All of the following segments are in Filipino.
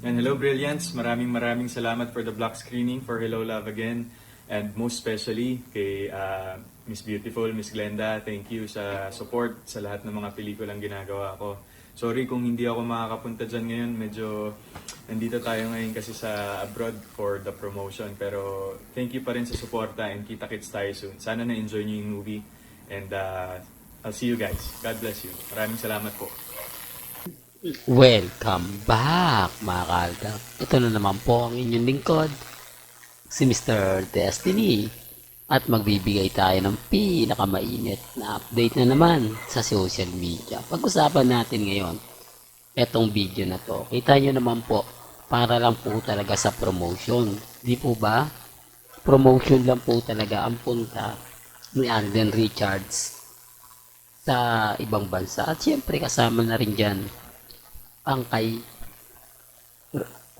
And hello, Brilliance. Maraming maraming salamat for the block screening for Hello Love Again. And most especially kay ah, Miss Beautiful, Miss Glenda. Thank you sa support sa lahat ng mga pelikulang ginagawa ko. Sorry kung hindi ako makakapunta dyan ngayon. Medyo nandito tayo ngayon kasi sa abroad for the promotion. Pero thank you pa rin sa suporta and kita-kits tayo soon. Sana na-enjoy niyo yung movie. And ah, I'll see you guys. God bless you. Maraming salamat po. Welcome back mga kalda. Ito na naman po ang inyong lingkod, si Mr. Destiny. At magbibigay tayo ng pinakamainit na update na naman sa social media. Pag-usapan natin ngayon, etong video na to. Kita nyo naman po, para lang po talaga sa promotion. Di po ba? Promotion lang po talaga ang punta ni Alden Richards sa ibang bansa. At syempre kasama na rin dyan ang kay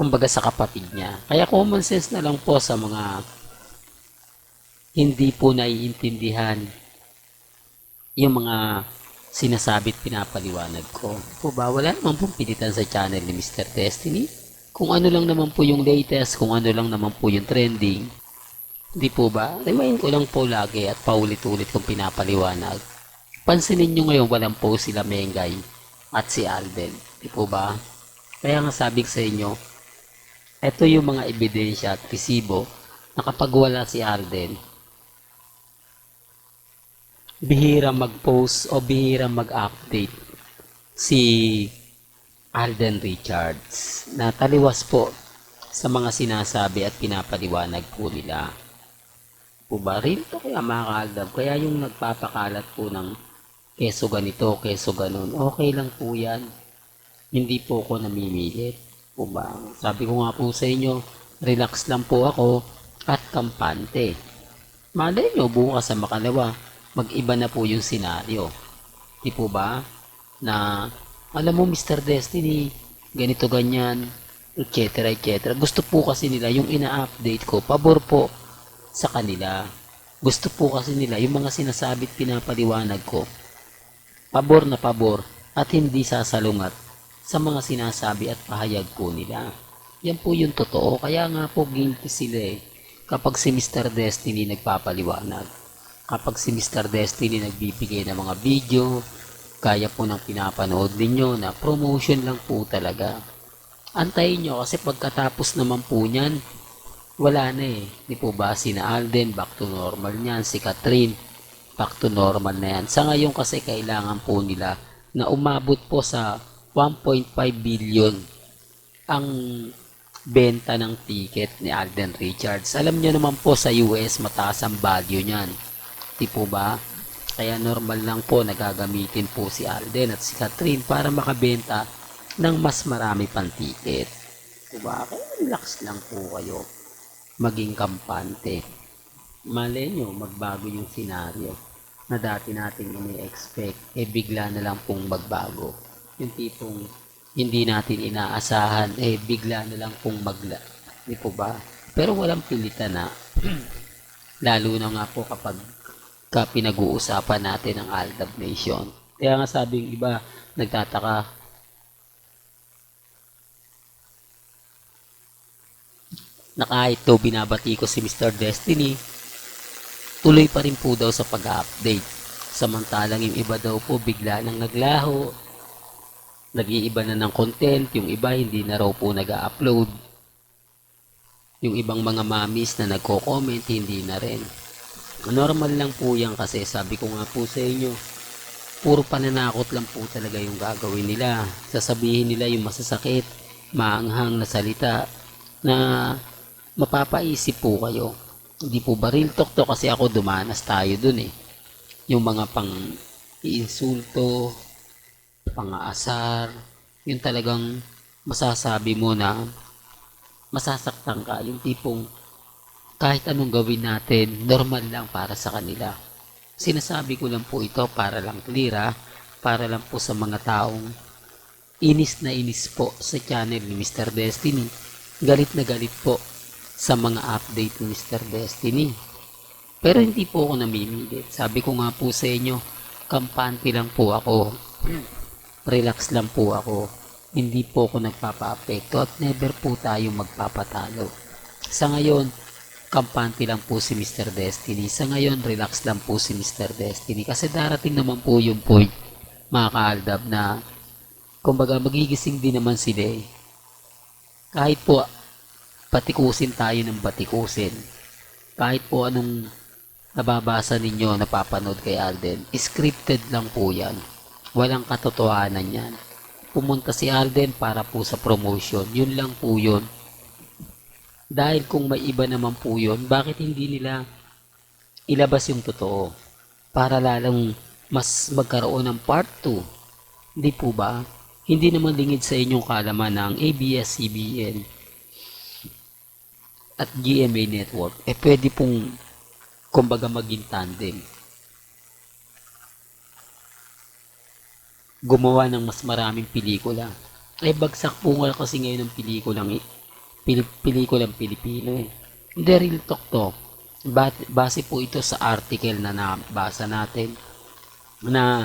kumbaga sa kapatid niya. Kaya common sense na lang po sa mga hindi po naiintindihan yung mga sinasabit pinapaliwanag ko. Po ba, wala naman pong pilitan sa channel ni Mr. Destiny. Kung ano lang naman po yung latest, kung ano lang naman po yung trending, di po ba? Remind ko lang po lagi at paulit-ulit kong pinapaliwanag. Pansinin nyo ngayon walang po sila Mengay at si Alden. Di po ba? Kaya nga sabi sa inyo, ito yung mga ebidensya at resibo na kapag wala si Alden, bihira mag-post o bihira mag-update si Alden Richards na taliwas po sa mga sinasabi at pinapaliwanag po nila. Po ba? Real to kaya mga kaaldab. Kaya yung nagpapakalat po ng keso ganito, keso ganon, okay lang po yan. Hindi po ako namimilit. Po ba? Sabi ko nga po sa inyo, relax lang po ako at kampante. Malay nyo, bukas sa makalawa, mag-iba na po yung senaryo. Di po ba? Na, alam mo Mr. Destiny, ganito ganyan, etc. etc. Gusto po kasi nila yung ina-update ko, pabor po sa kanila. Gusto po kasi nila yung mga sinasabit pinapaliwanag ko, pabor na pabor at hindi sasalungat sa mga sinasabi at pahayag po nila. Yan po yung totoo. Kaya nga po guilty sila eh. Kapag si Mr. Destiny nagpapaliwanag. Kapag si Mr. Destiny nagbibigay ng mga video, kaya po ng pinapanood ninyo na promotion lang po talaga. Antayin nyo kasi pagkatapos naman po niyan, wala na eh. Di po ba? Sina Alden, back to normal niyan. Si Catherine, back to normal na yan. Sa ngayon kasi kailangan po nila na umabot po sa 1.5 billion ang benta ng ticket ni Alden Richards. Alam niyo naman po sa US mataas ang value niyan. Di po ba? Kaya normal lang po nagagamitin po si Alden at si Catherine para makabenta ng mas marami pang ticket. Diba? Kaya relax lang po kayo. Maging kampante. Malay nyo, magbago yung senaryo na dati natin ini-expect, eh bigla na lang pong magbago. Yung tipong hindi natin inaasahan, eh bigla na lang pong magla. Di po ba? Pero walang pilitan na. Lalo na nga po kapag ka pinag-uusapan natin ang Aldab Nation. Kaya nga sabi yung iba, nagtataka, na kahit daw binabati ko si Mr. Destiny, tuloy pa rin po daw sa pag-update. Samantalang yung iba daw po bigla nang naglaho, nag-iiba na ng content, yung iba hindi na raw po nag-upload. Yung ibang mga mamis na nagko-comment, hindi na rin. Normal lang po yan kasi sabi ko nga po sa inyo, puro pananakot lang po talaga yung gagawin nila. Sasabihin nila yung masasakit, maanghang na salita na mapapaisip po kayo. Hindi po ba real kasi ako dumanas tayo dun eh. Yung mga pang iinsulto, pang-aasar, yung talagang masasabi mo na masasaktan ka, yung tipong kahit anong gawin natin, normal lang para sa kanila. Sinasabi ko lang po ito para lang clear ha, para lang po sa mga taong inis na inis po sa channel ni Mr. Destiny. Galit na galit po sa mga update ni Mr. Destiny. Pero hindi po ako namimilit. Sabi ko nga po sa inyo, kampante lang po ako. Relax lang po ako. hindi po ako nagpapa-apekto at never po tayo magpapatalo. Sa ngayon, kampante lang po si Mr. Destiny. Sa ngayon, relax lang po si Mr. Destiny. Kasi darating naman po yung point, mga kaaldab, na kumbaga magigising din naman sila eh. Kahit po batikusin tayo ng batikusin. Kahit po anong nababasa ninyo, napapanood kay Alden, scripted lang po yan. Walang katotohanan yan. Pumunta si Alden para po sa promotion. Yun lang po yun. Dahil kung may iba naman po yun, bakit hindi nila ilabas yung totoo? Para lalong mas magkaroon ng part 2. Hindi po ba? Hindi naman lingid sa inyong kalaman ng ABS-CBN at GMA Network, eh pwede pong kumbaga maging tandem. Gumawa ng mas maraming pelikula. Eh bagsak po nga kasi ngayon ng pelikulang pil, pelikulang Pilipino eh. Hindi real talk to. Ba- base po ito sa article na nabasa natin na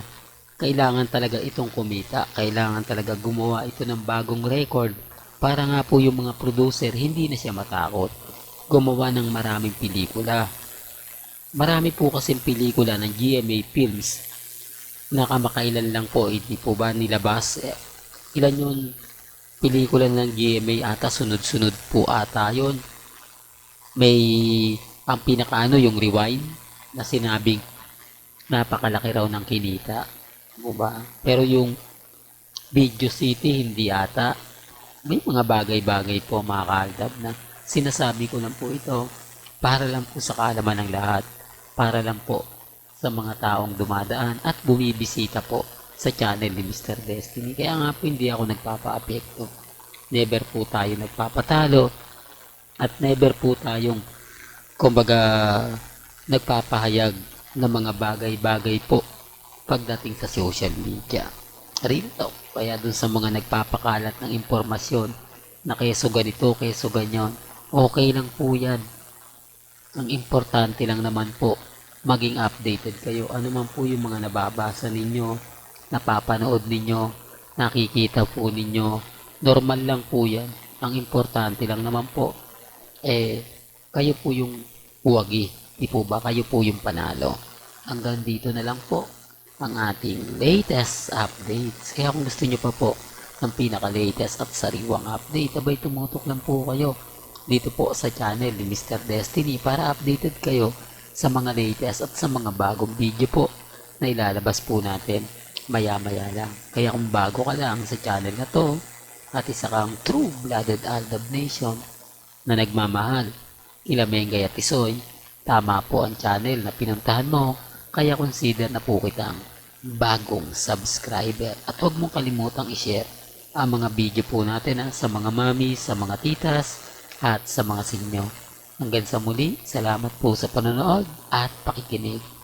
kailangan talaga itong kumita, kailangan talaga gumawa ito ng bagong record para nga po yung mga producer hindi na siya matakot gumawa ng maraming pelikula. Marami po kasing pelikula ng GMA Films na kamakailan lang po, hindi po ba nilabas? Eh, ilan yung pelikula ng GMA ata, sunod-sunod po ata yon May ang pinakaano yung rewind na sinabing napakalaki raw ng kinita. Po ba? Pero yung Video City hindi ata. May mga bagay-bagay po mga kaaldab na sinasabi ko lang po ito para lang po sa kaalaman ng lahat. Para lang po sa mga taong dumadaan at bumibisita po sa channel ni Mr. Destiny. Kaya nga po hindi ako nagpapa-apekto. Never po tayo nagpapatalo at never po tayong kumbaga nagpapahayag ng mga bagay-bagay po pagdating sa social media. Real talk. Kaya dun sa mga nagpapakalat ng impormasyon na keso ganito, keso ganyan, okay lang po yan. Ang importante lang naman po, maging updated kayo. Ano man po yung mga nababasa ninyo, napapanood ninyo, nakikita po ninyo, normal lang po yan. Ang importante lang naman po, eh, kayo po yung huwagi. Di po ba? Kayo po yung panalo. Hanggang dito na lang po ang ating latest updates. Kaya kung gusto nyo pa po ng pinaka-latest at sariwang update, abay tumutok lang po kayo dito po sa channel ni Mr. Destiny para updated kayo sa mga latest at sa mga bagong video po na ilalabas po natin maya-maya lang. Kaya kung bago ka lang sa channel na to at isa kang true-blooded Aldab Nation na nagmamahal, Ilamengay at Isoy, tama po ang channel na pinuntahan mo kaya consider na po kitang bagong subscriber at huwag mong kalimutang i-share ang mga video po natin ah, sa mga mami, sa mga titas at sa mga sinyo. Hanggang sa muli, salamat po sa panonood at pakikinig.